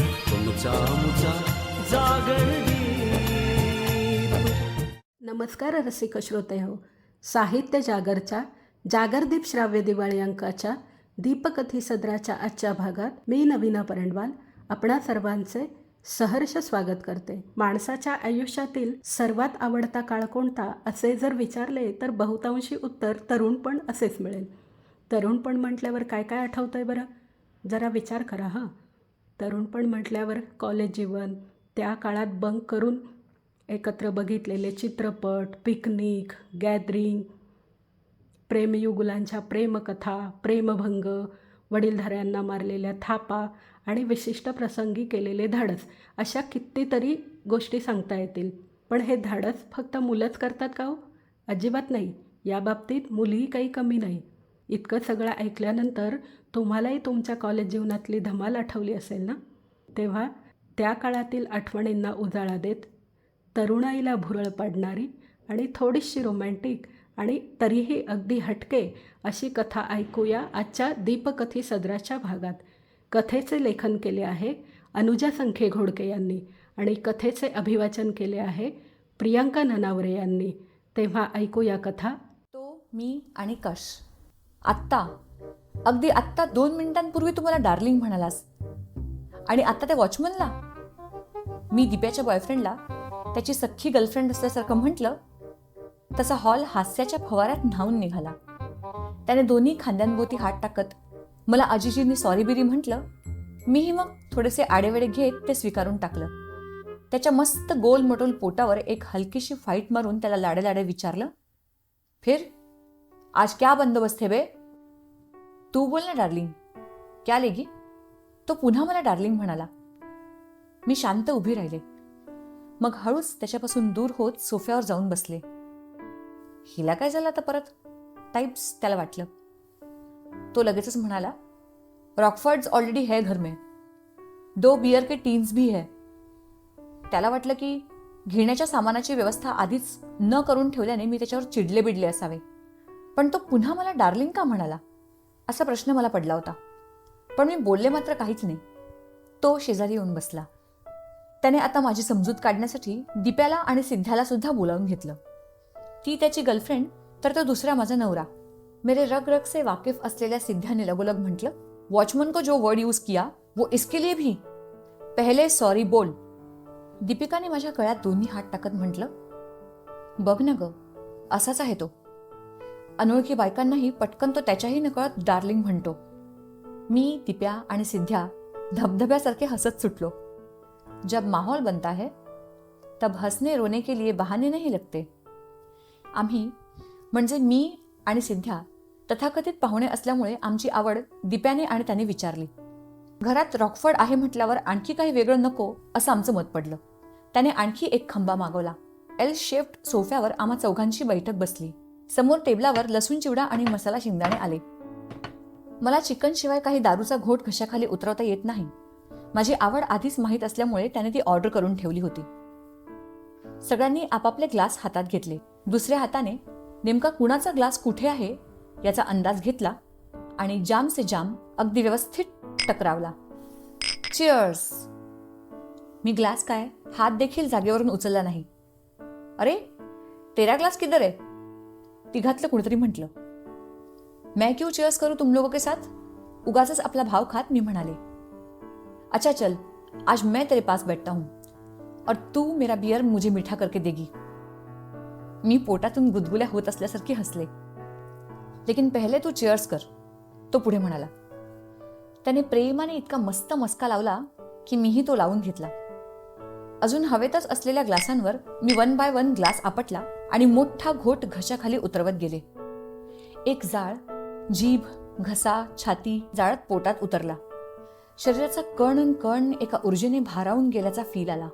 तुमचा मुचा जागर नमस्कार रसिक श्रोते हो. साहित्य जागरच्या जागरदीप श्राव्य दिवाळी अंकाच्या दीपकथी सदराच्या आजच्या भागात मी नवीना परंडवाल आपणा सर्वांचे सहर्ष स्वागत करते. माणसाच्या आयुष्यातील सर्वात आवडता काळ कोणता असे जर विचारले तर बहुतांशी उत्तर तरुणपण असेच मिळेल. तरुणपण म्हटल्यावर काय काय आठवतं आहे बरं? जरा विचार करा हां. तरुणपण म्हटल्यावर कॉलेज जीवन त्या काळात बंक करून एकत्र बघितलेले चित्रपट पिकनिक गॅदरिंग प्रेमयुगुलांच्या प्रेमकथा प्रेमभंग वडीलधाऱ्यांना मारलेल्या थापा आणि विशिष्ट प्रसंगी केलेले धाडस अशा कितीतरी गोष्टी सांगता येतील. पण हे धाडस फक्त मुलंच करतात का हो? अजिबात नाही. या बाबतीत मुलीही काही कमी नाही. इतकं सगळं ऐकल्यानंतर तुम्हालाही तुमच्या कॉलेज जीवनातली धमाल आठवली असेल ना? तेव्हा त्या काळातील आठवणींना उजाळा देत तरुणाईला भुरळ पाडणारी आणि थोडीशी रोमॅन्टिक आणि तरीही अगदी हटके अशी कथा ऐकूया आजच्या दीपकथी सदराच्या भागात. कथेचे लेखन केले आहे अनुजा संखे घोडके यांनी आणि कथेचे अभिवाचन केले आहे प्रियांका ननावरे यांनी. तेव्हा ऐकूया कथा. तो मी आणि कश. आत्ता अगदी आत्ता दोन मिनिटांपूर्वी तुम्हाला डार्लिंग म्हणालास. आणि आत्ता त्या वॉचमनला? मी दिप्याच्या बॉयफ्रेंडला त्याची सख्खी गर्लफ्रेंड असल्यासारखं म्हटलं तसा हॉल हास्याच्या फवाऱ्यात न्हावून निघाला. त्याने दोन्ही खांद्यांभोवती हात टाकत मला आजीजींनी सॉरी बिरी म्हटलं मीही मग थोडेसे आडेवेडे घेत ते स्वीकारून टाकलं. त्याच्या मस्त गोल मटोल पोटावर एक हलकीशी फाईट मारून त्याला लाडे लाडे विचारलं फिर आज क्या बंदोबस्त है बे? तू बोल ना डार्लिंग क्या लेगी? तो पुन्हा मला डार्लिंग म्हणाला. मी शांत उभी राहिले. मग हळूच त्याच्यापासून दूर होत सोफ्यावर जाऊन बसले. हिला काय झालं आता परत? टाईप्स त्याला वाटलं. तो लगेचच म्हणाला रॉकफर्ड्स ऑलरेडी है घर में. दो बियर के टीन्स भी है. त्याला वाटलं की घेण्याच्या सामानाची व्यवस्था आधीच न करून ठेवल्याने मी त्याच्यावर चिडले बिडले असावे. पण तो पुन्हा मला डार्लिंग का म्हणाला? असा प्रश्न मला पडला होता. पण मी बोलले मात्र काहीच नाही. तो शेजारी येऊन बसला. त्याने आता माझी समजूत काढण्यासाठी दिप्याला आणि सिद्ध्याला सुद्धा बोलावून घेतलं. ती त्याची गर्लफ्रेंड तर तो दुसरा माझा नवरा. मेरे रग रग से वाकिफ असलेल्या सिद्ध्याने लगोलग म्हटलं वॉचमन को जो वर्ड यूज किया वो इसके लिए भी. पहले सॉरी बोल. दीपिकाने माझ्या गळ्यात दोन्ही हात टाकत म्हटलं बघ ना ग असाच आहे तो. अनोळखी बायकांनाही पटकन तो त्याच्याही नकळत डार्लिंग म्हणतो. मी दिप्या आणि सिद्ध्या धबधब्यासारखे हसत सुटलो. जब माहौल बनता है तब हसने रोने के लिए बहाने नाही लगते. आम्ही म्हणजे मी आणि सिद्ध्या तथाकथित पाहुणे असल्यामुळे आमची आवड दिप्याने आणि त्याने विचारली. घरात रॉकफर्ड आहे म्हटल्यावर आणखी काही वेगळं नको असं आमचं मत पडलं. त्याने आणखी एक खंबा मागवला. एल शेफ्ट सोफ्यावर आम्हा चौघांची बैठक बसली. समोर टेबलावर लसूण चिवडा आणि मसाला शेंगदाणे आले. मला चिकन शिवाय काही दारूचा घोट घशाखाली उतरवता येत नाही. माझी आवड आधीच माहीत असल्यामुळे त्याने ती ऑर्डर करून ठेवली होती. सगळ्यांनी आपापले ग्लास हातात घेतले. दुसऱ्या हाताने नेमका कुणाचा ग्लास कुठे आहे? याचा अंदाज घेतला आणि जाम से जाम अगदी व्यवस्थित टकरावला. चिअर्स मी ग्लास काय? हात देखील जागेवरून उचलला नाही. अरे तेरा ग्लास किधर आहे? तिघातलं कुणीतरी म्हटलं. मैं क्यों चेअर्स करू तुम लोगों के साथ? उगाच आपला भाव खात मी म्हणाले. अच्छा चल आज मैं तेरे पास बैठता हूं और तू मेरा बियर मुझे मीठा करके देगी. मी पोटातून गुदगुल्या होत असल्यासारखी हसले. लेकिन पहिले तू चेअर्स कर तो पुढे म्हणाला. त्याने प्रेमाने इतका मस्त मस्का लावला की मीही तो लावून घेतला. अजून हवेतच असलेल्या ग्लासांवर मी वन बाय वन ग्लास आपटला आणि मोठा घोट घशाखाली उतरवत गेले. एक जाळ जीभ घसा छाती जाळत पोटात उतरला. शरीराचा कण कण एका ऊर्जेने भारावून गेल्याचा फील आला.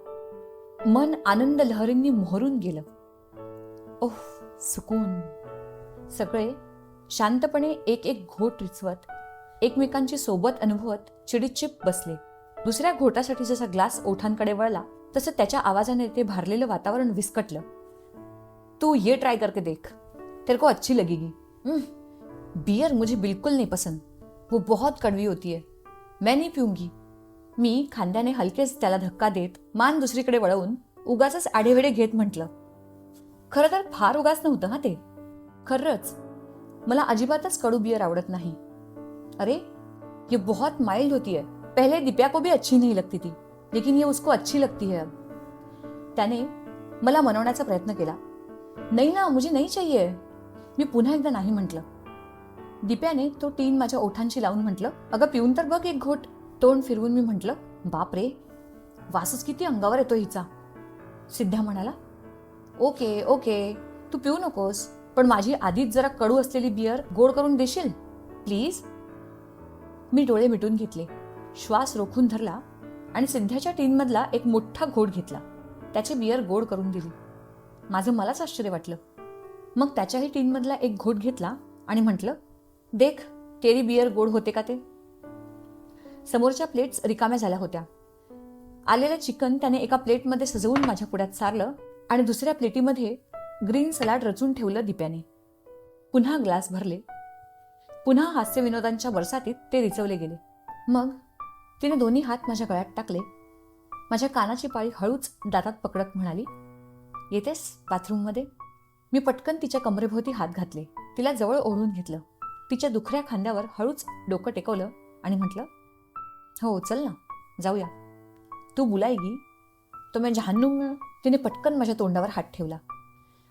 मन आनंद लहरींनी मोहरून गेलं. ओह सुकून. सगळे शांतपणे एक एक घोट रिचवत एकमेकांची सोबत अनुभवत चिडीचिप बसले. दुसऱ्या घोटासाठी जसा ग्लास ओठांकडे वळला तसं त्याच्या आवाजाने ते भारलेलं वातावरण विस्कटलं. तू ये ट्राई करके देख। तेरे को अच्छी लगेगी। बियर मुझे बिल्कुल नहीं पसंद। वो बहुत कड़वी होती है। मैं नहीं पीऊंगी। मी खांद्याने हलकेच त्याला धक्का देत मान दुसरीकडे वळवून उगाच आढेवेडे घेत म्हटलं खरं तर फार उगाच नव्हतं हा ते. खरंच? मला अजिबातच कडू बियर आवडत नाही. अरे ये बहुत माइल्ड होती है। पहले दिप्या को भी अच्छी नहीं लगती थी लेकिन ये उसको अच्छी लगती है अब. त्याने मला मनवण्याचा प्रयत्न केला. नाही ना मुझे नाही चाहिए. मी पुन्हा एकदा नाही म्हटलं. दिप्याने तो टीन माझ्या ओठांशी लावून म्हटलं अगं पिऊन तर बघ एक घोट. तोंड फिरवून मी म्हटलं बाप रे वासच किती अंगावर येतो हिचा. सिद्धा म्हणाला ओके ओके तू पिऊ नकोस पण माझी आधीच जरा कडू असलेली बियर गोड करून देशील प्लीज? मी डोळे मिटून घेतले. श्वास रोखून धरला आणि सिद्ध्याच्या टीनमधला एक मोठा घोट घेतला. त्याची बियर गोड करून दिली. माझं मलाच आश्चर्य वाटलं. मग त्याच्याही टीनमधला एक घोट घेतला आणि म्हटलं देख तेरी बियर गोड होते का ते? समोरच्या प्लेट्स रिकाम्या झाल्या होत्या. आलेलं चिकन त्याने एका प्लेटमध्ये सजवून माझ्या पुढ्यात सारलं आणि दुसऱ्या प्लेटीमध्ये ग्रीन सलाड रचून ठेवलं दिप्याने. पुन्हा ग्लास भरले. पुन्हा हास्य विनोदांच्या बरसातीत ते रिचवले गेले. मग तिने दोन्ही हात माझ्या गळ्यात टाकले. माझ्या कानाची पाळी हळूच दातात पकडत म्हणाली येतेस बाथरूममध्ये? मी पटकन तिच्या कमरेभोवती हात घातले. तिला जवळ ओढून घेतलं. तिच्या दुखऱ्या खांद्यावर हळूच डोकं टेकवलं आणि म्हटलं हो चल ना जाऊया. तू बुलायगी तो मी जहान्नुम तिने पटकन माझ्या तोंडावर हात ठेवला.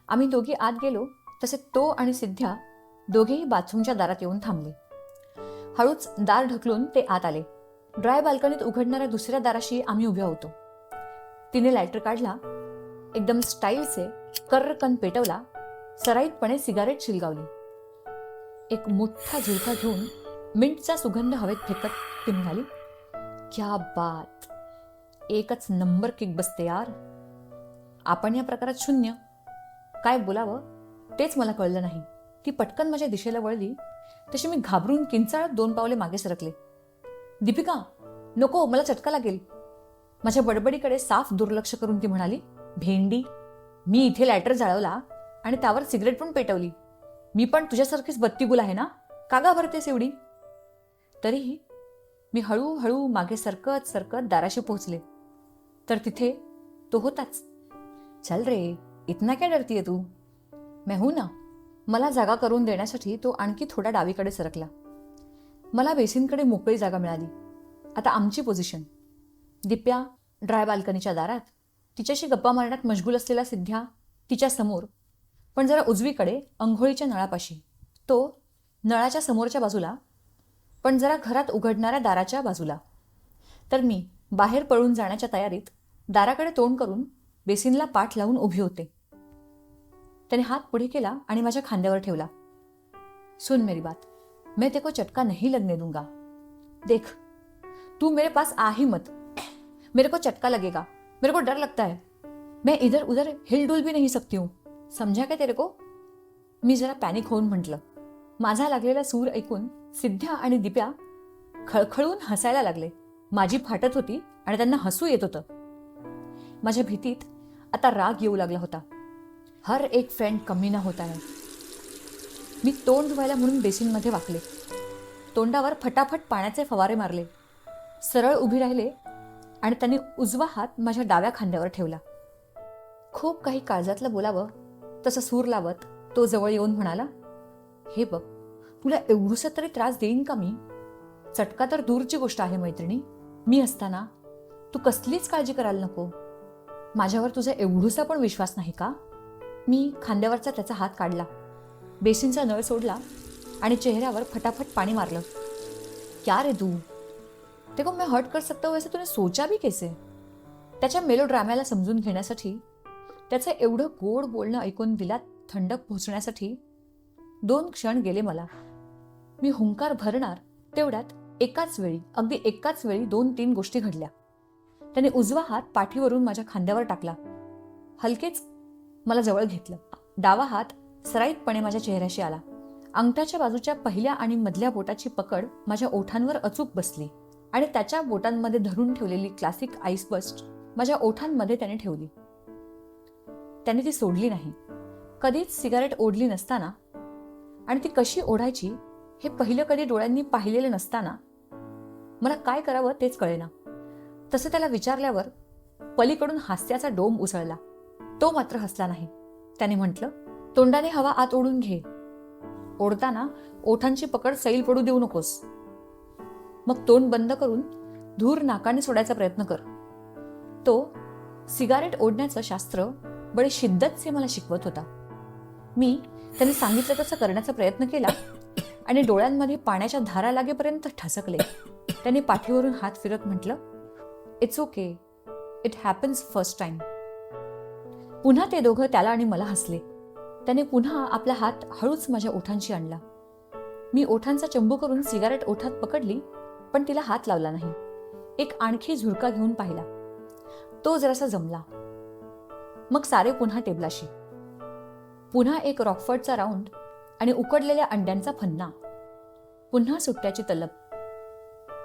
आम्ही दोघी आत गेलो तसे तो आणि सिद्ध्या दोघेही बाथरूमच्या दारात येऊन थांबले. हळूच दार ढकलून ते आत आले. ड्राय बाल्कनीत उघडणाऱ्या दुसऱ्या दाराशी आम्ही उभ्या होतो. तिने लायटर काढला एकदम स्टाईलचे कर्रकन पेटवला सराईतपणे सिगारेट शिलगावली. एक मोठा झुलका घेऊन मिंटचा सुगंध हवेत फेकत ती म्हणाली क्या बात! एकच नंबर किक बसते यार. आपण या प्रकारात शून्य. काय बोलावं? तेच मला कळलं नाही. ती पटकन माझ्या दिशेला वळली. तशी मी घाबरून किंचाळत दोन पावले मागे सरकले. दीपिका नको मला चटका लागेल. माझ्या बडबडीकडे साफ दुर्लक्ष करून ती म्हणाली भेंडी. मी इथे लॅटर जाळवला आणि त्यावर सिगरेट पण पेटवली. मी पण तुझ्यासारखीच बत्तीगुल आहे ना? का घाबरतेस एवढी? तरीही मी हळूहळू मागे सरकत सरकत दाराशी पोहोचले. तर तिथे तो होताच. चल रे इतना काय डरतीये तू? मैं हूं ना. मला जागा करून देण्यासाठी तो आणखी थोडा डावीकडे सरकला. मला बेसिनकडे मोकळी जागा मिळाली. आता आमची पोझिशन. दिप्या ड्राय बाल्कनीच्या दारात. तिच्याशी गप्पा मारण्यात मशगूल असलेला सिद्ध्या तिच्यासमोर पण जरा उजवीकडे अंघोळीच्या नळापाशी. तो नळाच्या समोरच्या बाजूला पण जरा घरात उघडणाऱ्या दाराच्या बाजूला. तर मी बाहेर पळून जाण्याच्या तयारीत दाराकडे तोंड करून बेसिनला पाठ लावून उभी होते. त्याने हात पुढे केला आणि माझ्या खांद्यावर ठेवला. सुन मेरी बात मैं तेको चटका नहीं लगने दूंगा. देख तू मेरे पास आ ही मत. मेरे को चटका लगेगा. मेरे को डर लगता है। मैं इधर उधर हिल डुल भी नहीं सकती हूँ। समझा काय तेरे को? मी जरा पॅनिक होऊन म्हटलं। माझा लागलेला सूर ऐकून सिद्ध्या आणि दिप्या खळखळून हसायला लागले. माझी फाटत होती आणि त्यांना हसू येत होतं. माझ्या भीतीत आता राग येऊ लागला होता. हर एक फ्रेंड कमी ना होता आहे मी तोंड धुवायला म्हणून बेसिनमध्ये वाकले. तोंडावर फटाफट पाण्याचे फवारे मारले. सरळ उभी राहिले आणि त्यांनी उजवा हात माझ्या डाव्या खांद्यावर ठेवला. खूप काही काळजातलं बोलावं तसं सूर लावत तो जवळ येऊन म्हणाला हे बघ तुला एवढूसा तरी त्रास देईन का मी? चटका तर दूरची गोष्ट आहे मैत्रिणी. मी असताना तू कसलीच काळजी करायला नको. माझ्यावर तुझा एवढूसा पण विश्वास नाही का? मी खांद्यावरचा त्याचा हात काढला. बेसिनचा नळ सोडला आणि चेहऱ्यावर फटाफट पाणी मारलं. क्या रे तू? देखो मैं हर्ट कर सकता हूँ ऐसे तूने सोचा भी कैसे? त्याच्या मेलो ड्राम्याला समजून घेण्यासाठी त्याचं एवढं गोड बोलणं ऐकून दिलात थंडक पोहोचण्यासाठी दोन क्षण गेले मला. मी हुंकार भरणार तेवढ्यात एकाच वेळी अगदी एकाच वेळी दोन तीन गोष्टी घडल्या. त्याने उजवा हात पाठीवरून माझ्या खांद्यावर टाकला. हलकेच मला जवळ घेतलं. डावा हात सराईतपणे माझ्या चेहऱ्याशी आला. अंगठ्याच्या बाजूच्या पहिल्या आणि मधल्या बोटाची पकड माझ्या ओठांवर अचूक बसली. आणि त्याच्या बोटांमध्ये धरून ठेवलेली क्लासिक आईसबस्ट माझ्या ओठांमध्ये त्याने ठेवली. त्याने ती सोडली नाही. कधीच सिगारेट ओढली नसताना आणि ती कशी ओढायची हे पहिलं कधी डोळ्यांनी पाहिलेलं नसताना मला काय करावं तेच कळेना. तसं त्याला विचारल्यावर पलीकडून हास्याचा डोम उसळला. तो मात्र हसला नाही. त्याने म्हटलं तोंडाने हवा आत ओढून घे. ओढताना ओठांची पकड सैल पडू देऊ नकोस. मग तोंड बंद करून धूर नाकाने सोडायचा प्रयत्न कर. तो सिगारेट ओढण्याचं शास्त्र बडे शिद्दतचे मला शिकवत होता. मी त्याने सांगितलं तसं करण्याचा प्रयत्न केला आणि डोळ्यांमध्ये पाण्याच्या धारा लागेपर्यंत ठसकले. त्याने पाठीवरून हात फिरत म्हटलं it's okay it happens first time पुन्हा ते दोघं त्याला आणि मला हसले. त्याने पुन्हा आपला हात हळूच माझ्या ओठांशी आणला. मी ओठांचा चंबू करून सिगारेट ओठात पकडली पण तिला हात लावला नाही. एक आणखी झुरका घेऊन पाहिला. तो जरासा जमला. मग सारे पुन्हा टेबलाशी. पुन्हा एक रॉकफर्डचा राऊंड आणि उकडलेल्या अंड्यांचा फन्ना. पुन्हा सुट्ट्याची तलब.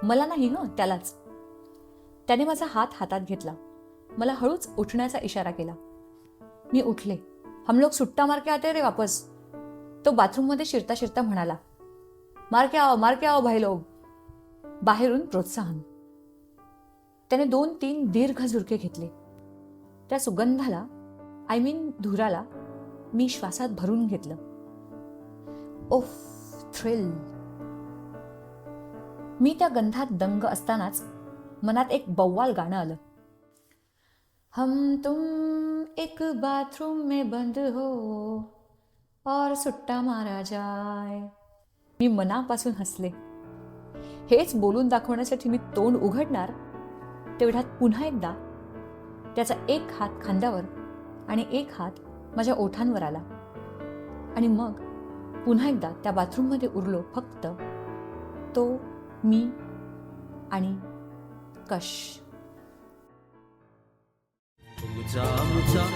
मला नाही हं त्यालाच. त्याने माझा हात हातात घेतला. मला हळूच उठण्याचा इशारा केला. मी उठले. हम लोग सुट्टा मार के आते रे वापस. तो बाथरूममध्ये शिरता शिरता म्हणाला. मार के आओ मार के आओ भाई लोग. बाहेरून प्रोत्साहन. त्याने दोन तीन दीर्घ झुरके घेतले. त्या सुगंधाला आय मीन धुराला मी श्वासात भरून घेतलं. ओफ थ्रिल मी त्या गंधात दंग असतानाच मनात एक बव्वाल गाणं आलं. हम तुम एक बाथरूम में बंद हो और सुट्टा मारा जाय मी मनापासून हसले. हेच बोलून दाखवण्यासाठी मी तोंड उघडणार? तेवढ्यात पुन्हा एकदा त्याचा एक हात खांद्यावर आणि एक हात माझ्या ओठांवर आला. आणि मग पुन्हा एकदा त्या बाथरूममध्ये उरलो फक्त तो मी आणि कश. मुचा